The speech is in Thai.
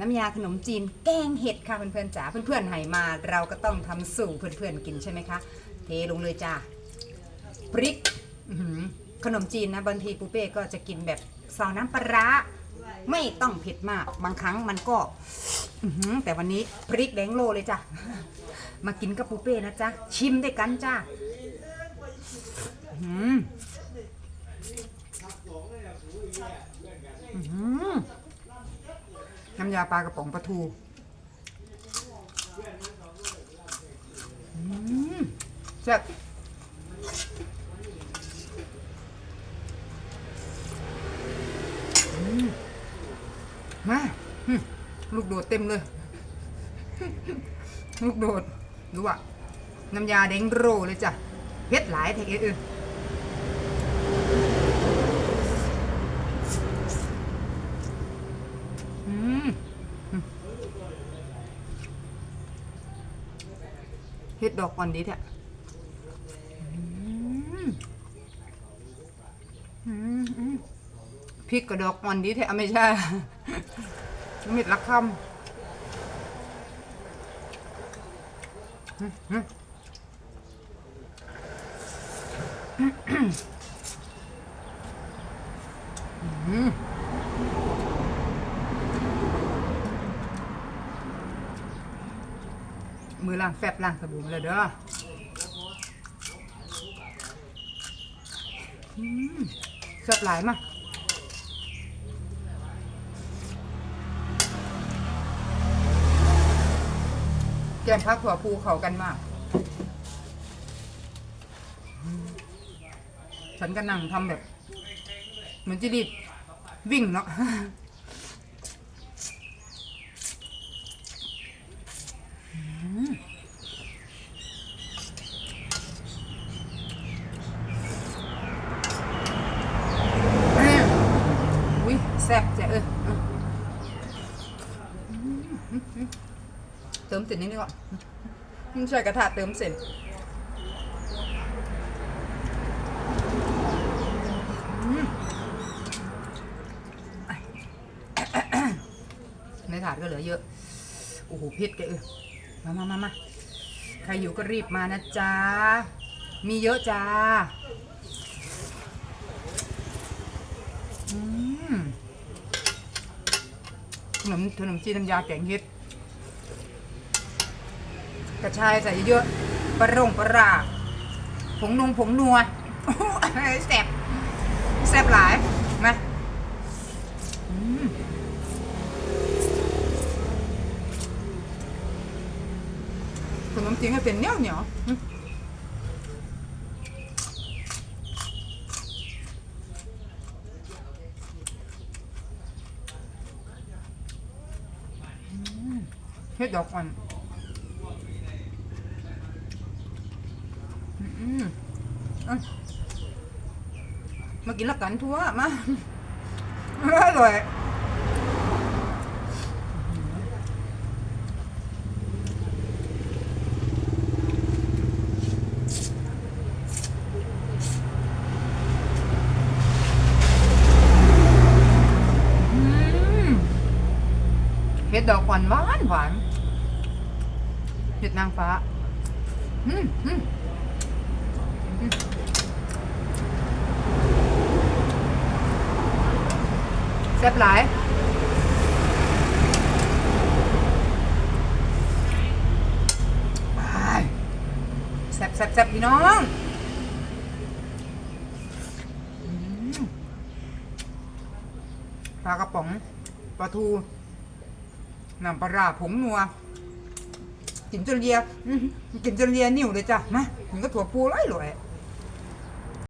น้ำยาขนมจีนแกงเห็ดค่ะเพื่อนๆจ๋าเพื่อนๆให้มา เราก็ต้องทำสู่เพื่อนๆกินใช่ไหมคะเทลงเลยจ้าพริกขนมจีนนะบางทีปูเป้ก็จะกินแบบซาวน้ำปลาร้าไม่ต้องเผ็ดมาก บางครั้งมันก็แต่วันนี้พริกแดงโลเลยจ้ะมากินกับปูเป้นะจ๊ะชิมด้วยกันจ้าอื้อหืออื้อหือ น้ำ ยาปลากระป๋องปลาทูอืมแซ่บมาลูกโดดเต็มเลย ลูกโดดดูอะน้ำยาแดงโรเลยจ้ะเผ็ดหลายแท้เออม เฮ็ดดอกอ่อนดีแท้อืมอืมอืมพริกกับดอกอ่อนดีแท้อะไม่ใช่เม็ดละคำอืม มือล้างแฟบล้างสบู่มาเลยเด้ออืมแซ่บหลายมากแกงพักถั่วภูเขากันมาก ฉันก็นั่งทำแบบ เหมือนจะรีบวิ่งเนาะ อุ้ย แซ่บจ้ะเออเออเติมเสร็จนิดนึงก่อนมึงใส่กระทะเติมเสร็จในถาดก็เหลือเยอะ โอ้โหเผ็ดแกเออมามามามาใครอยู่ก็รีบมานะจ๊ะ มีเยอะจ้า อืม ขนมขนมจีนน้ำยาแกงเห็ดกระชายใส่เยอะปลารงปลาราผงนงผงนัวแซ่บแซ่บหลายมาอืมขนมจีนก็เป็นเหนียวเหนียว เฮ็ดดอกอ่อนอืมอมากินละกันทั่วมาอร่อย ห็ดดอกหวานหวานหวานเห็ดนางฟ้าอืมอืมแซ่บหลายไปแซ่บแซ่บแซ่บพี่น้องปลากระป๋องปลาทู น้ำปลาร้าผงนัวกินจนเลียกินจนเลียนิ่วเลยจ้ะมาถึงก็ถั่วพูร้อยรวย